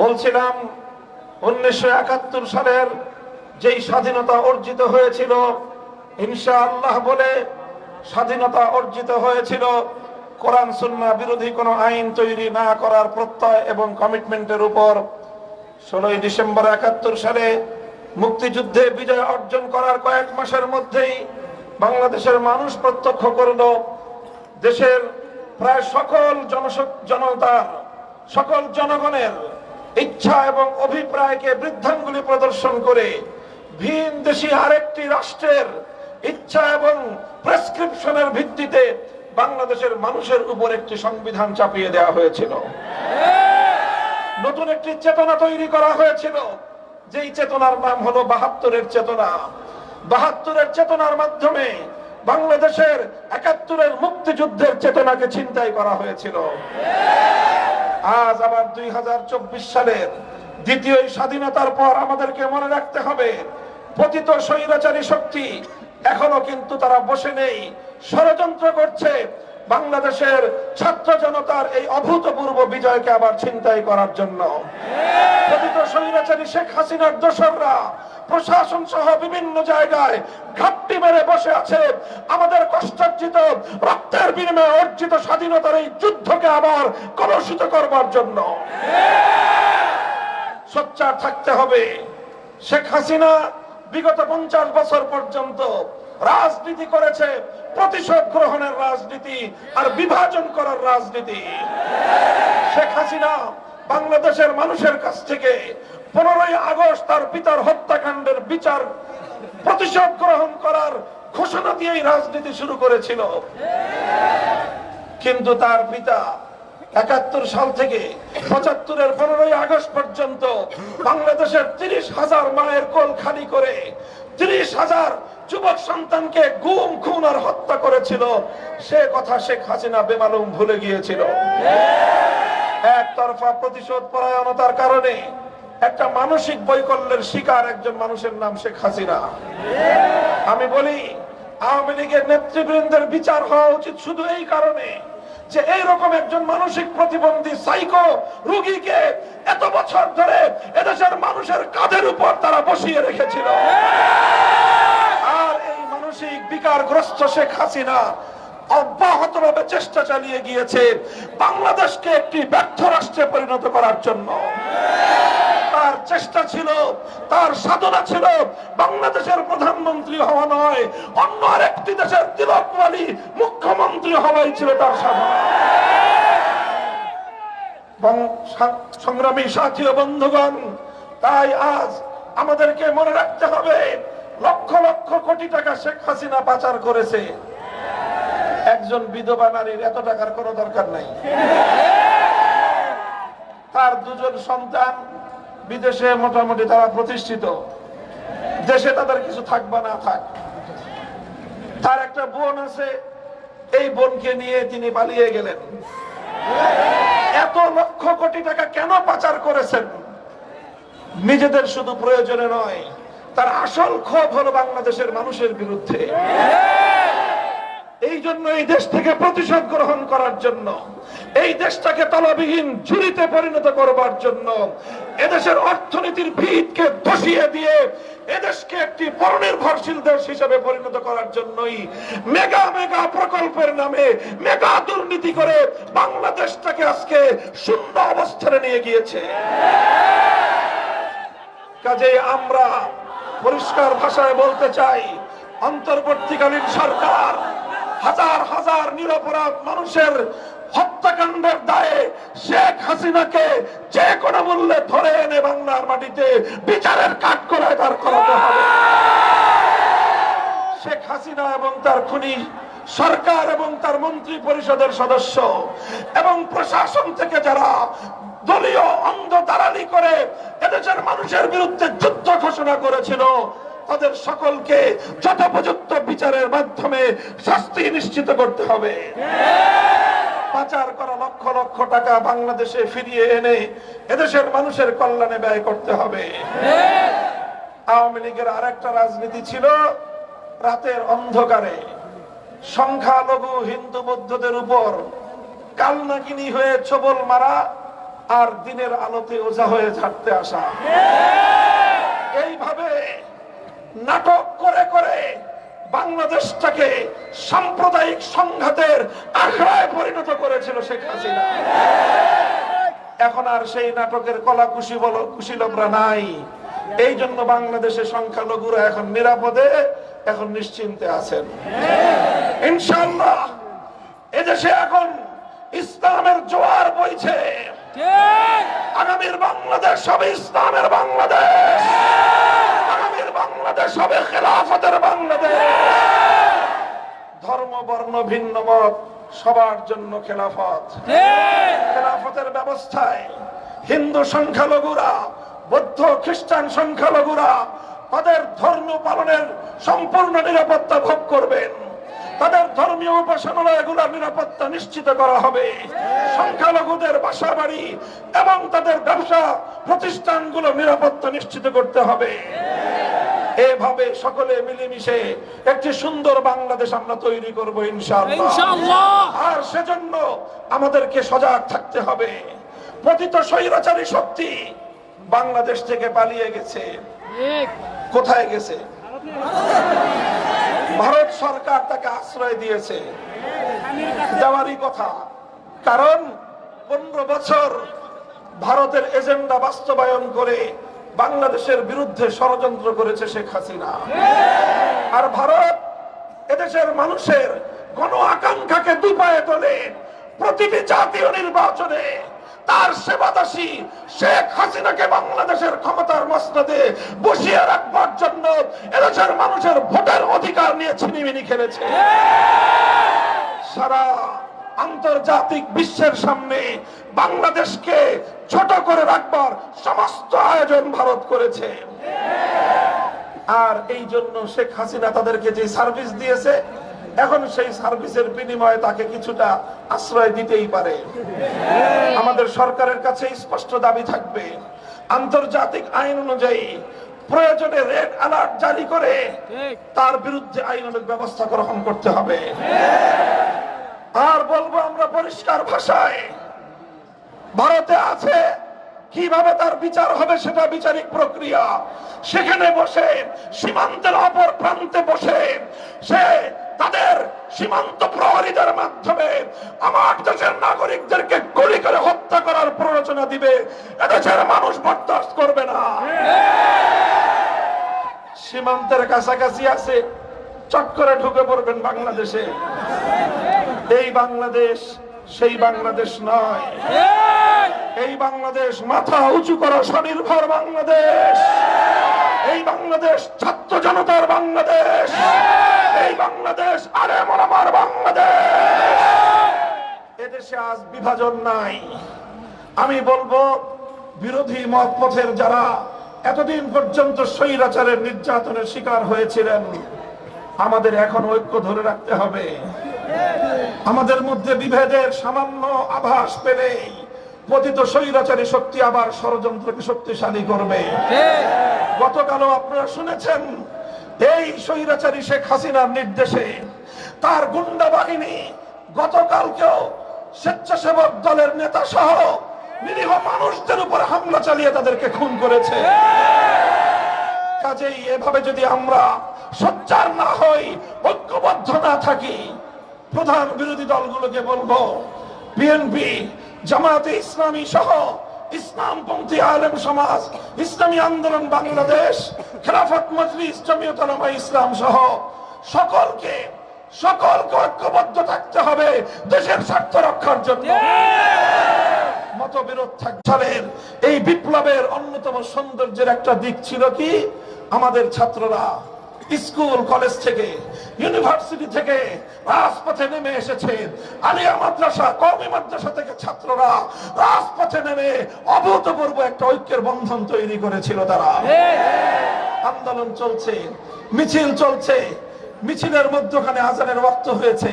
বলছিলাম, উনিশশো একাত্তর সালের যেই স্বাধীনতা অর্জিত হয়েছিল হিংসা আল্লাহ বলে স্বাধীনতা অর্জিত হয়েছিল, কোরআন সুন্না বিরোধী কোনো আইন তৈরি না করার প্রত্যয় এবং কমিটমেন্টের উপর ষোলোই ডিসেম্বর একাত্তর সালে মুক্তিযুদ্ধে বিজয় অর্জন করার কয়েক মাসের মধ্যেই বাংলাদেশের মানুষ প্রত্যক্ষ করল, দেশের প্রায় সকল জনস- জনতার, সকল জনগণের ইচ্ছা এবং অভিপ্রায়কে বৃদ্ধাঙ্গুলি প্রদর্শন করে ভিন দেশি আরেকটি রাষ্ট্রের ইচ্ছা এবং প্রেসক্রিপশনের ভিত্তিতে বাংলাদেশের মানুষের উপর একটি সংবিধান চাপিয়ে দেওয়া হয়েছিল। নতুন একটি চেতনা তৈরি করা হয়েছিল। যেই চেতনার নাম হলো বাহাত্তরের চেতনা। বাহাত্তরের চেতনার মাধ্যমে বাংলাদেশের একাত্তরের মুক্তিযুদ্ধের চেতনাকে ছিনতাই করা হয়েছিল। আজ আবার দুই সালের দ্বিতীয় স্বাধীনতার পর আমাদেরকে মনে রাখতে হবে, পতিত স্বৈরাচারী শক্তি এখনও কিন্তু তারা বসে নেই। ষড়যন্ত্র করছে বাংলাদেশের ছাত্র জনতার এই অভূতপূর্ব বিজয়কে আবার ছিনতাই করার জন্য। স্বৈরাচারী শেখ হাসিনার দোসররা। প্রশাসন সহ বিভিন্ন জায়গায় ঘাপটি মেরে বসে আছে। আমাদের কষ্টার্জিত, রক্তের বিনিময়ে অর্জিত স্বাধীনতার এই যুদ্ধকে আবার কলুষিত করবার জন্য। সোচ্চার থাকতে হবে। শেখ হাসিনা বিগত পঞ্চাশ বছর পর্যন্ত রাজনীতি করেছে, প্রতিশোধ গ্রহণের রাজনীতি আর বিভাজন করার রাজনীতি। শেখ হাসিনা বাংলাদেশের মানুষের কাছ থেকে পনেরোই আগস্ট তার পিতার হত্যাকাণ্ডের বিচার প্রতিশোধ গ্রহণ করার ঘোষণা দিয়েই রাজনীতি শুরু করেছিল। কিন্তু তার পিতা একাত্তর সাল থেকে পঁচাত্তরের পনেরোই আগস্ট পর্যন্ত বাংলাদেশের তিরিশ হাজার মায়ের কোল খালি করে তিরিশ হাজার যুবক সন্তানকে গুম, খুন আর হত্যা করেছিল। সে কথা শেখ হাসিনা বেমালুম ভুলে গিয়েছিল। একতরফা প্রতিশোধ পরায়ণতার কারণে একটা মানসিক বৈকল্যের শিকার একজন মানুষের নাম শেখ হাসিনা। আমি বলি, আওয়ামী লীগের নেতৃবৃন্দের বিচার হওয়া উচিত শুধু এই কারণে যে এইরকম একজন মানসিক প্রতিবন্ধী সাইকো রুগীকে এত বছর ধরে এদেশের মানুষের কাঁধের উপর তারা বসিয়ে রেখেছিল। আর এই মানসিক বিকারগ্রস্ত শেখ হাসিনা অব্যাহতভাবে চেষ্টা চালিয়ে গিয়েছে বাংলাদেশকে একটি ব্যর্থ রাষ্ট্রে পরিণত করার জন্য। তার চেষ্টা ছিল, তার সাধনা ছিল বাংলাদেশের প্রধানমন্ত্রী হওয়া নয়, অন্য আরেকটি দেশের তিলকমালী মুখ্যমন্ত্রী হওয়াই ছিল তার সাধনা। সংগ্রামী সাথী ও বন্ধুগণ, তাই আজ আমাদেরকে মনে রাখতে হবে, লক্ষ লক্ষ কোটি টাকা শেখ হাসিনা পাচার করেছে। একজন বিধবা নারীর এত টাকার কোনো দরকার নাই। তার দুজন সন্তান বিদেশে মোটামুটি তারা প্রতিষ্ঠিত। দেশে তাদের কিছু থাকবা না থাক। তার একটা বোন আছে, এই বোনকে নিয়ে তিনি পালিয়ে গেলেন। এত লক্ষ কোটি টাকা কেন পাচার করেছেন? নিজেদের শুধু প্রয়োজনে নয়, তার আসল ক্ষোভ হলো বাংলাদেশের মানুষের বিরুদ্ধে। এই জন্য এই দেশ থেকে প্রতিশোধ গ্রহণ করার জন্য, এই দেশটাকে তলাবিহীন ঝুড়িতে পরিণত করবার জন্য, এদেশের অর্থনীতির ভিতকে ধসিয়ে দিয়ে এদেশকে একটি পরনির্ভরশীল দেশ হিসেবে পরিণত করার জন্যই মেগা মেগা প্রকল্পের নামে মেগা দুর্নীতি করে বাংলাদেশটাকে আজকে শূন্য অবস্থানে নিয়ে গিয়েছে। কাজে আমরা পরিষ্কার ভাষায় বলতে চাই, অন্তর্বর্তীকালীন সরকার হাজার হাজার নিরপরাধ মানুষের হত্যাকাণ্ডের দায়ে শেখ হাসিনাকে যে কোনো মূল্যে ধরে এনে বাংলার মাটিতে বিচারের কাঠ করে তার করাতে হবে। শেখ হাসিনা এবং তার খুনি, সরকার এবং তার মন্ত্রী পরিষদের সদস্য এবং প্রশাসন থেকে যারা দলীয় অন্ধ দালালি করে এদেশের মানুষের বিরুদ্ধে যুদ্ধ ঘোষণা করেছিল তাদের সকলকে যথোপযুক্ত বিচারের মাধ্যমে শাস্তি নিশ্চিত করতে হবে। পাচার করা লক্ষ লক্ষ টাকা বাংলাদেশে ফিরিয়ে এনে এদেশের মানুষের কল্যাণে ব্যয় করতে হবে। আওয়ামী লীগের আরেকটা রাজনীতি ছিল রাতের অন্ধকারে। সংখ্যালঘু হিন্দু বৌদ্ধদের উপর কালনাকিনি হয়ে ছবল মারা আর দিনের আলোতে ওঝা হয়ে ঝাড়তে আসা। এইভাবে নাটক করে করে বাংলাদেশটাকে সাম্প্রদায়িক সংঘাতের আখড়ায় পরিণত করেছিল শেখ হাসিনা। এখন আর সেই নাটকের কলা কুশি বলো কুশীলবরা নাই। এই জন্য বাংলাদেশের সংখ্যালঘুরা এখন নিরাপদে এখন নিশ্চিন্তে আছেন। ইনশাল্লাহ এদেশে এখন ইসলামের জোয়ার বইছে। আগামীর বাংলাদেশ হবে ইসলামের বাংলাদেশ। বাংলাদেশ হবে খেলাফতের বাংলাদেশ। ধর্ম বর্ণ ভিন্ন মত সবার জন্য খেলাফত। খেলাফতের ব্যবস্থায় হিন্দু সংখ্যালঘুরা বৌদ্ধ খ্রিস্টান সংখ্যালঘুরা তাদের ধর্ম পালনের সম্পূর্ণ নিরাপত্তা ভোগ করবেন। তাদের ধর্মীয় উপাসনালয়গুলোর নিরাপত্তা নিশ্চিত করা হবে। সংখ্যালঘুদের বাসা বাড়ি এবং তাদের ব্যবসা প্রতিষ্ঠানগুলো নিরাপত্তা নিশ্চিত করতে হবে। এভাবে সকলে মিলেমিশে একটি সুন্দর বাংলাদেশ আমরা তৈরি করব ইনশাআল্লাহ। আর সেজন্য আমাদেরকে সজাগ থাকতে হবে। পতিত স্বৈরাচারী শক্তি বাংলাদেশ থেকে পালিয়ে গেছে। কোথায় গেছে? ভারত সরকার তাকে আশ্রয় দিয়েছে। দেওয়ারই কথা। কারণ পনেরো বছর ভারতের এজেন্ডা বাস্তবায়ন করে বাংলাদেশের বিরুদ্ধে ষড়যন্ত্র করেছে শেখ হাসিনা। আর ভারত এদেশের মানুষের গণ আকাঙ্ক্ষাকে দুপায়ে তোলে। প্রতিটি জাতীয় নির্বাচনে তার সেবাদাসী শেখ হাসিনাকে বাংলাদেশের ক্ষমতার মসনদে বসিয়ে রাখবার জন্য এদেশের মানুষের ভোটের অধিকার নিয়ে ছিনিমিনি খেলেছে। সারা আন্তর্জাতিক বিশ্বের সামনে বাংলাদেশকে ছোট করে রাখবার সমস্ত আয়োজন ভারত করেছে। আর এই জন্য শেখ হাসিনা তাদেরকে যে সার্ভিস দিয়েছে এখন সেই সার্ভিসের বিনিময়ে তাকে কিছুটা আশ্রয় দিতেই পারে। আমাদের সরকারের কাছে স্পষ্ট দাবি থাকবে আন্তর্জাতিক আইন অনুযায়ী প্রয়োজনে রেড অ্যালার্ট জারি করে তার বিরুদ্ধে আইনানুগ ব্যবস্থা গ্রহণ করতে হবে। আর বলব আমরা পরিষ্কার ভাষায়। ভারতে আছে, কীভাবে তার বিচার হবে সেটা বিচারিক প্রক্রিয়া। সেখানে বসে, সীমান্তের অপর প্রান্তে বসে, সে তাদের সীমান্ত প্রহরীদের মাধ্যমে আমার দেশের নাগরিকদেরকে গুলি করে হত্যা করার প্ররোচনা দিবে। এদেশের মানুষ বরদাস্ত করবে না। সীমান্তের কাছাকাছি আছে চট করে ঢুকে পড়বেন বাংলাদেশে। এই বাংলাদেশ সেই বাংলাদেশ নয়। এই বাংলাদেশ মাথা উঁচু করা স্বনির্ভর বাংলাদেশ। এই বাংলাদেশ ছাত্র জনতার বাংলাদেশ। এই বাংলাদেশ আরে আমার বাংলাদেশ। এদেশে আজ বিভাজন নাই। আমি বলব বিরোধী মত পথের যারা এতদিন পর্যন্ত স্বৈরাচারের নির্যাতনের শিকার হয়েছিলেন আমাদের এখন ঐক্য ধরে রাখতে হবে। আমাদের মধ্যে বিভেদের সামান্য আভাস পেলেই পতিত স্বৈরাচারী শক্তি আবার ষড়যন্ত্রকে শক্তিশালী করবে। গতকালও আপনারা শুনেছেন, এই স্বৈরাচারী শেখ হাসিনার নির্দেশে তার গুন্ডা বাহিনী গতকালকেও স্বেচ্ছাসেবক দলের নেতা সহ নিরীহ মানুষদের উপর হামলা চালিয়ে তাদেরকে খুন করেছে। কাজেই এভাবে যদি আমরা সোচ্চার না হই, ঐক্যবদ্ধ না থাকি প্রধান বিরোধী দলগুলোকে বলব বিএনপি জামাতে ইসলামী সহ ইসলামপন্থী আলেম সমাজ ইসলামী আন্দোলন বাংলাদেশ খেলাফত মজলিস জমিয়তলামা ইসলাম সহ সকলকে সকলকে ঐক্যবদ্ধ থাকতে হবে দেশের স্বার্থ রক্ষার জন্য। মতবিরোধ থাকছালের এই বিপ্লবের অন্যতম সৌন্দর্যের একটা দিক ছিল কি? আমাদের ছাত্ররা স্কুল, কলেজ থেকে, ইউনিভার্সিটি থেকে রাজপথে নেমে এসেছে আলিয়া মাদ্রাসা, কওমি মাদ্রাসা থেকে ছাত্ররা রাজপথে নেমে অভূতপূর্ব একটা ঐক্যের বন্ধন তৈরি করেছিল তারা। আন্দোলন চলছে, মিছিল চলছে, মিছিলের মধ্যখানে আজানের রক্ত হয়েছে।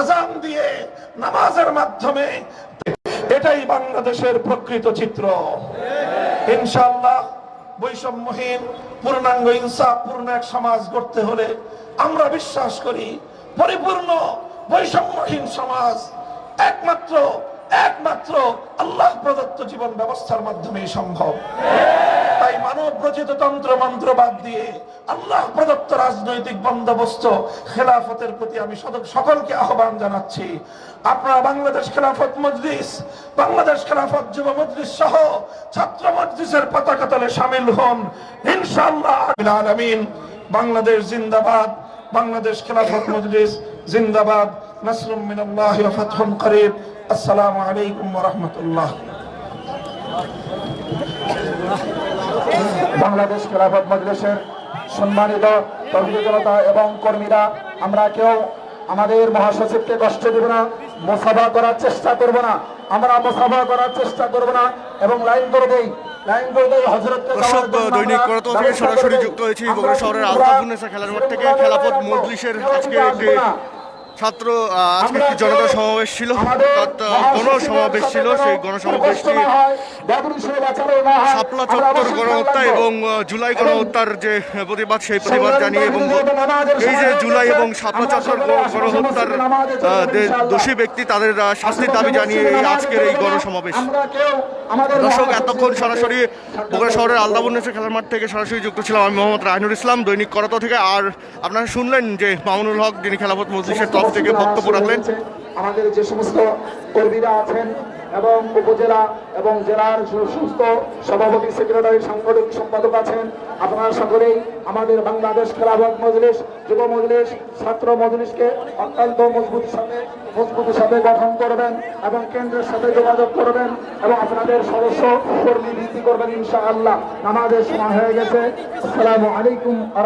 আজান দিয়ে নামাজের মাধ্যমে এটাই বাংলাদেশের প্রকৃত চিত্র। ইনশাল্লাহ বৈষম্যহীন, পূর্ণাঙ্গ ইনসাফ, পূর্ণ এক সমাজ গড়তে হলে আমরা বিশ্বাস করি, পরিপূর্ণ বৈষম্যহীন সমাজ একমাত্র একমাত্র আল্লাহ প্রদত্ত জীবন ব্যবস্থার মাধ্যমেই সম্ভব। তাই মানব রচিত তন্ত্র মন্ত্র বাদ দিয়ে আল্লাহ প্রদত্ত রাজনৈতিক বন্দোবস্ত খেলাফতের প্রতি আমি সকলকে আহ্বান জানাচ্ছি। আপনারা বাংলাদেশ খেলাফত মজলিস, বাংলাদেশ খেলাফত যুব মজলিস সহ ছাত্র মজলিসের পতাকা তলে সামিল হন। ইনশাআল্লাহ আলামিন। বাংলাদেশ জিন্দাবাদ। বাংলাদেশ খেলাফত মজলিস জিন্দাবাদ। নাসরুম মিনাল্লাহ ওয়া ফাতহুন করিব। আসসালামু আলাইকুম ওয়া রাহমাতুল্লাহ। বাংলাদেশ খেলাফত মজলিসের সম্মানিত জনতা এবং কর্মীরা আমরা কেউ আমাদের মহাসচিবকে কষ্ট দেব না মোসাফা করার চেষ্টা করব না আমরা মোসাফা করার চেষ্টা করব না এবং লাইন করে দেই দর্শক দৈনিক করত থেকে সরাসরি যুক্ত হয়েছি বগুড়া শহরের আলতাফুন্নেসা খেলার মাঠ থেকে খেলাফত মজলিসের আজকে একটি ছাত্র আজকে একটি জনতা সমাবেশ ছিল। অর্থাৎ আহ, গণসমাবেশ ছিল। সেই গণসমাবেশটি শাপলা চত্বর গণহত্যা এবং জুলাই গণহত্যার যে প্রতিবাদ সেই প্রতিবাদ জানিয়ে এবং এই যে জুলাই এবং শাপলা চত্বর গণহত্যার যে দোষী ব্যক্তি তাদের শাস্তির দাবি জানিয়ে এই আজকের এই গণসমাবেশ। দর্শক এতক্ষণ সরাসরি বগুড়া শহরের আলদাবন্নেসা খেলার মাঠ থেকে সরাসরি যুক্ত ছিলাম আমি মোহাম্মদ রাহিনুল ইসলাম দৈনিক করত থেকে। আর আপনারা শুনলেন যে মামুনুল হক যিনি খেলাফত মজলিসের তরফ থেকে বক্তব্য রাখলেন। আমাদের যে সমস্ত কর্মীরা আছেন এবং উপজেলা এবং জেলার সুস্থ সভাপতি সেক্রেটারি সাংগঠনিক সম্পাদক আছেন। আপনারা সকলেই আমাদের বাংলাদেশ খেলাফত মজলিস, যুব মজলিস, ছাত্র মজলিসকে অত্যন্ত মজবুত সাথে মজবুত সাথে গঠন করবেন এবং কেন্দ্রের সাথে যোগাযোগ করবেন এবং আপনাদের সদস্য কর্মী বৃদ্ধি করবেন ইনশাআল্লাহ। নামাজের সময় হয়ে গেছে। আসসালামু আলাইকুম আ